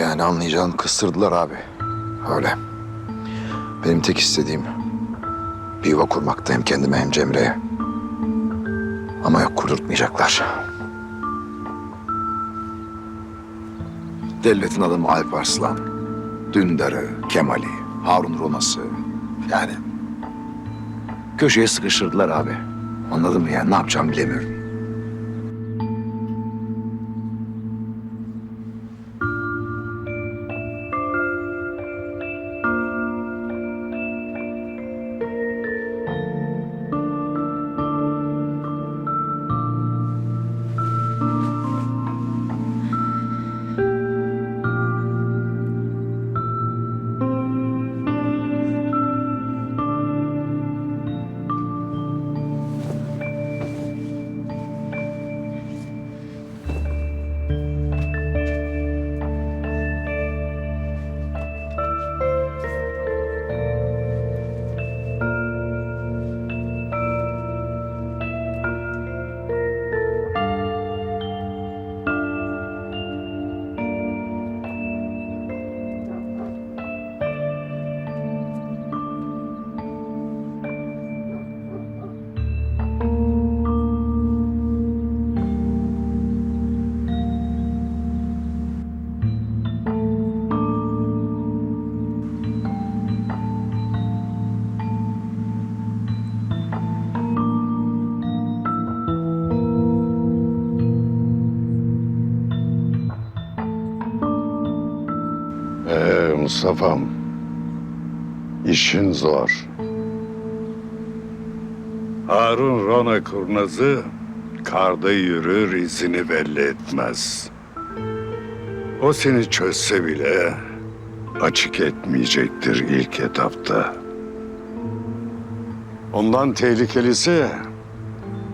Yani anlayacağın kıstırdılar abi. Öyle. Benim tek istediğim bir yuva kurmakta hem kendime hem Cemre'ye. Ama yok kurdurtmayacaklar. Devletin adamı Alp Arslan, Dündar'ı, Kemal'i, Harun Ronası. Yani köşeye sıkıştırdılar abi. Anladın mı yani ne yapacağımı bilemiyorum. Mustafa'm, işin zor. Harun Rana kurnazı karda yürür izini belli etmez. O seni çözse bile açık etmeyecektir ilk etapta. Ondan tehlikelisi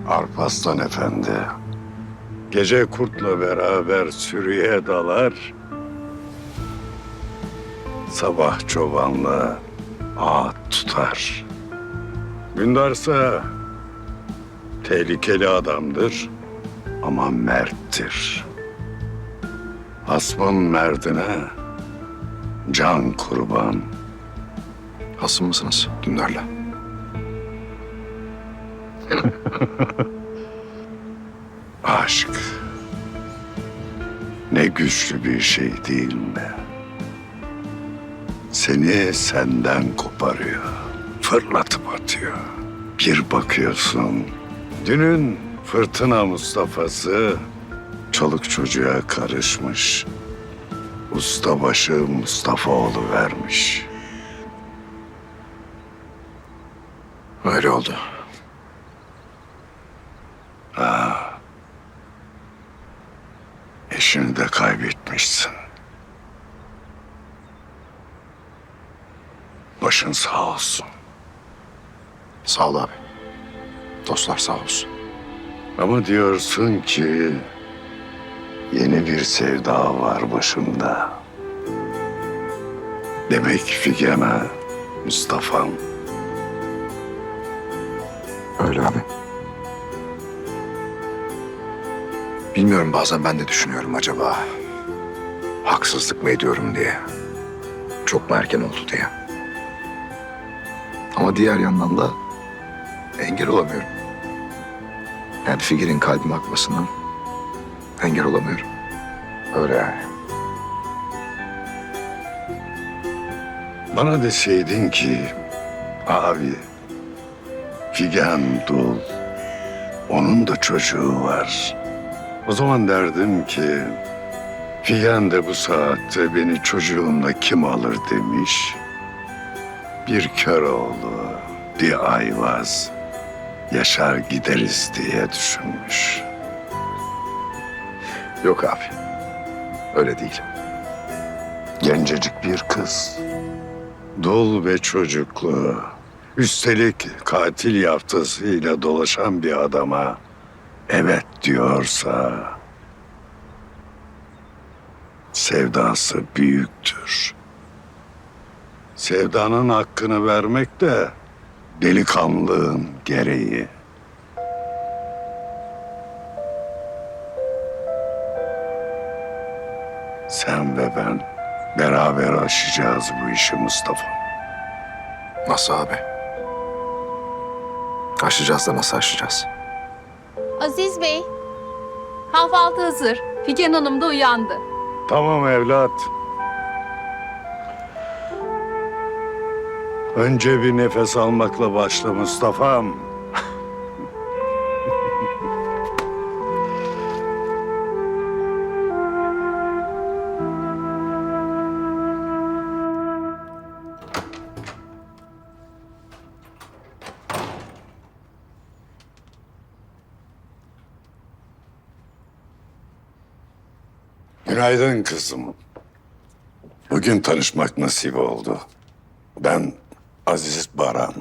Arpaslan Efendi. Gece kurtla beraber sürüye dalar, Sabah çobanla ağıt tutar. Gündarsa tehlikeli adamdır ama merttir. Hasmın merdine can kurban. Hasım mısınız Dündar'la? Aşk ne güçlü bir şey değil mi? Seni senden koparıyor, fırlatıp atıyor. Bir bakıyorsun, dünün fırtına Mustafa'sı çoluk çocuğa karışmış. Ustabaşı Mustafaoğlu vermiş. Öyle oldu. Eşini de kaybetmişsin. Başın sağ olsun. Sağ ol abi. Dostlar sağ olsun. Ama diyorsun ki yeni bir sevda var başımda. Demek Figen'e Mustafa'm Öyle abi. Bilmiyorum bazen ben de düşünüyorum acaba haksızlık mı ediyorum diye. Çok mu erken oldu diye. Ama diğer yandan da engel olamıyorum. Yani Figür'ün kalbime akmasından engel olamıyorum. Öyle yani. bana deseydin ki abi Figen dul onun da çocuğu var. O zaman derdim ki Figen de bu saatte beni çocuğumla kim alır demiş. Bir kör oğlu, bir ayvaz yaşar gideriz diye düşünmüş. Yok abi. Öyle değil. Gencecik bir kız. Dul ve çocuklu. Üstelik katil yaftasıyla dolaşan bir adama evet diyorsa sevdası büyüktür. Sevdanın hakkını vermek de delikanlığın gereği. Sen ve ben Beraber aşacağız bu işi Mustafa. Nasıl abi? Aşacağız da nasıl aşacağız? Aziz Bey, kahvaltı hazır. Figen Hanım da uyandı. Tamam evlat. Önce bir nefes almakla başla Mustafa'm. Günaydın kızım. Bugün tanışmak nasip oldu. Ben Aziz Baran.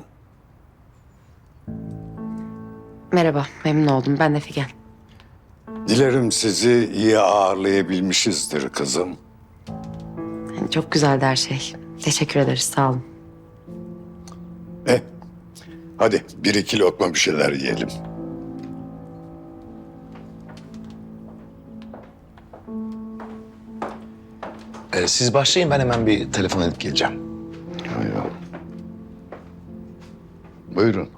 Merhaba, memnun oldum. Ben de Figen. Dilerim sizi iyi ağırlayabilmişizdir kızım. Yani çok güzeldi her şey. Teşekkür ederiz, sağ olun. Eh, hadi bir iki lokma bir şeyler yiyelim. Ee, siz başlayın ben hemen bir telefon edip geleceğim. Buyurun.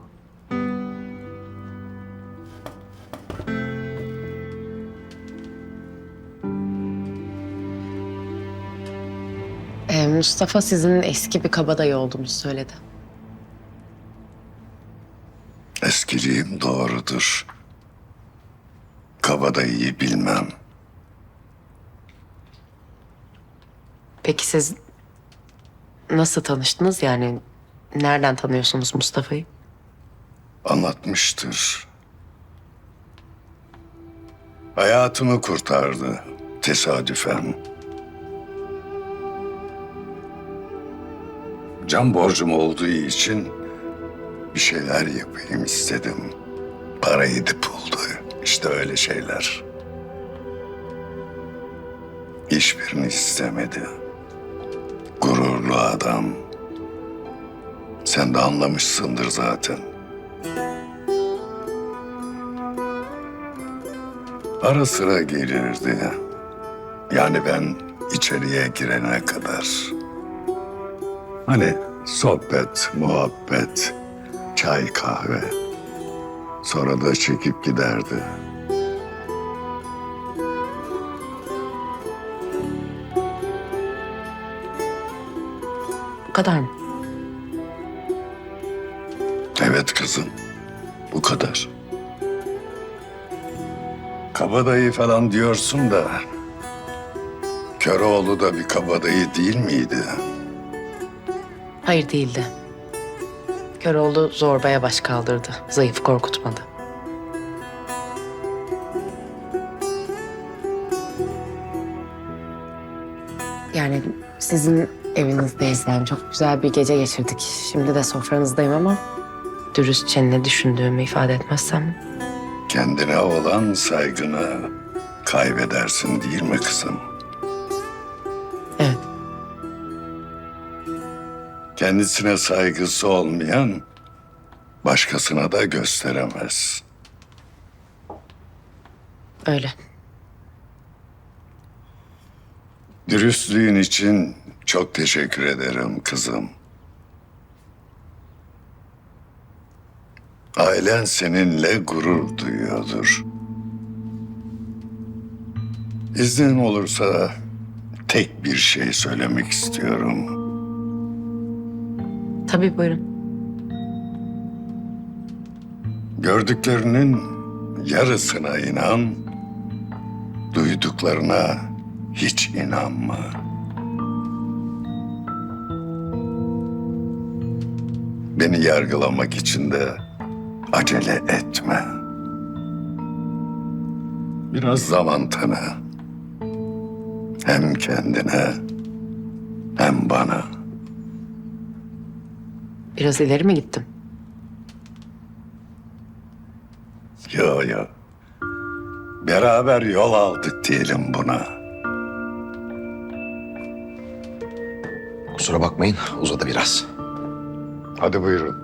Ee, Mustafa sizin eski bir kabadayı olduğunuzu söyledi. Eskiliğim doğrudur. Kabadayıyı bilmem. Peki siz nasıl tanıştınız yani? Nereden tanıyorsunuz Mustafa'yı? Anlatmıştır. Hayatımı kurtardı tesadüfen. Can borcum olduğu için bir şeyler yapayım istedim. Parayı da buldu. İşte öyle şeyler. Hiçbirini istemedi. Gururlu adam. Sen de anlamışsındır zaten. Ara sıra gelirdi. Yani ben içeriye girene kadar. Hani sohbet, muhabbet, çay, kahve. Sonra da çekip giderdi. Bu kadar mı? Evet kızım, bu kadar. Kabadayı falan diyorsun da... Köroğlu da bir kabadayı değil miydi? Hayır değildi. Köroğlu zorbaya baş kaldırdı. Zayıf korkutmadı. Yani sizin evinizdeyiz yani çok güzel bir gece geçirdik. Şimdi de sofranızdayım ama dürüstçe ne düşündüğümü ifade etmezsem Kendine olan saygını kaybedersin değil mi kızım? evet Kendisine saygısı olmayan başkasına da gösteremez. öyle. Dürüstlüğün için çok teşekkür ederim kızım. Ailen seninle gurur duyuyordur. İznin olursa tek bir şey söylemek istiyorum. Tabii buyurun. Gördüklerinin yarısına inan, duyduklarına hiç inanma. Beni yargılamak için de acele etme. Biraz zaman tanı. Hem kendine hem bana. Biraz ileri mi gittim? Yo yo. Beraber yol aldık diyelim buna. Kusura bakmayın uzadı biraz. Hadi buyurun.